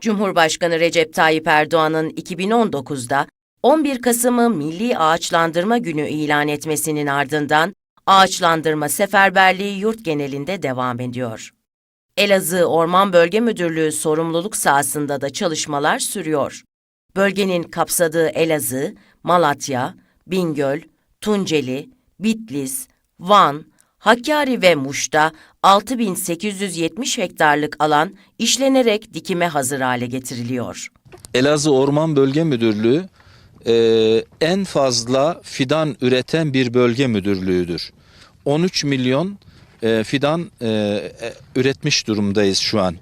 Cumhurbaşkanı Recep Tayyip Erdoğan'ın 2019'da 11 Kasım'ı Milli Ağaçlandırma Günü ilan etmesinin ardından ağaçlandırma seferberliği yurt genelinde devam ediyor. Elazığ Orman Bölge Müdürlüğü sorumluluk sahasında da çalışmalar sürüyor. Bölgenin kapsadığı Elazığ, Malatya, Bingöl, Tunceli, Bitlis, Van, Hakkari ve Muş'ta 6870 hektarlık alan işlenerek dikime hazır hale getiriliyor. Elazığ Orman Bölge Müdürlüğü e, en fazla fidan üreten bir bölge müdürlüğüdür. 13 milyon e, fidan e, e, üretmiş durumdayız şu an.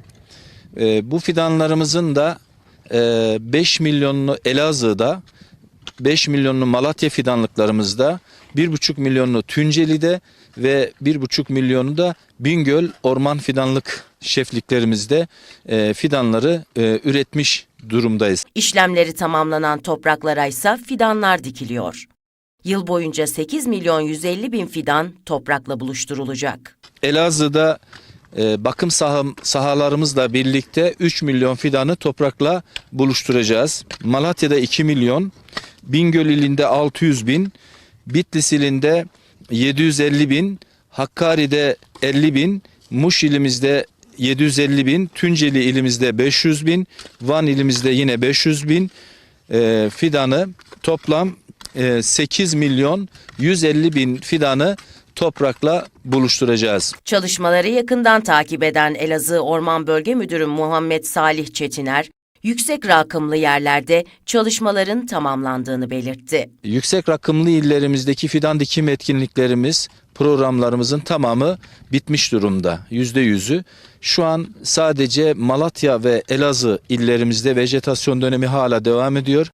E, bu fidanlarımızın da e, 5 milyonlu Elazığ'da, 5 milyonlu Malatya fidanlıklarımızda, 1,5 milyonlu Tunceli'de ve 1,5 milyonu da Bingöl Orman Fidanlık şefliklerimizde e, fidanları e, üretmiş durumdayız. İşlemleri tamamlanan topraklara ise fidanlar dikiliyor. Yıl boyunca 8 milyon 150 bin fidan toprakla buluşturulacak. Elazığ'da e, bakım saham, sahalarımızla birlikte 3 milyon fidanı toprakla buluşturacağız. Malatya'da 2 milyon, Bingöl ilinde 600 bin, Bitlis ilinde 750 bin, Hakkari'de 50 bin, Muş ilimizde 750 bin, Tunceli ilimizde 500 bin, Van ilimizde yine 500 bin e, fidanı toplam e, 8 milyon 150 bin fidanı toprakla buluşturacağız. Çalışmaları yakından takip eden Elazığ Orman Bölge Müdürü Muhammed Salih Çetiner, yüksek rakımlı yerlerde çalışmaların tamamlandığını belirtti. Yüksek rakımlı illerimizdeki fidan dikim etkinliklerimiz, programlarımızın tamamı bitmiş durumda. Yüzde yüzü. Şu an sadece Malatya ve Elazığ illerimizde vejetasyon dönemi hala devam ediyor.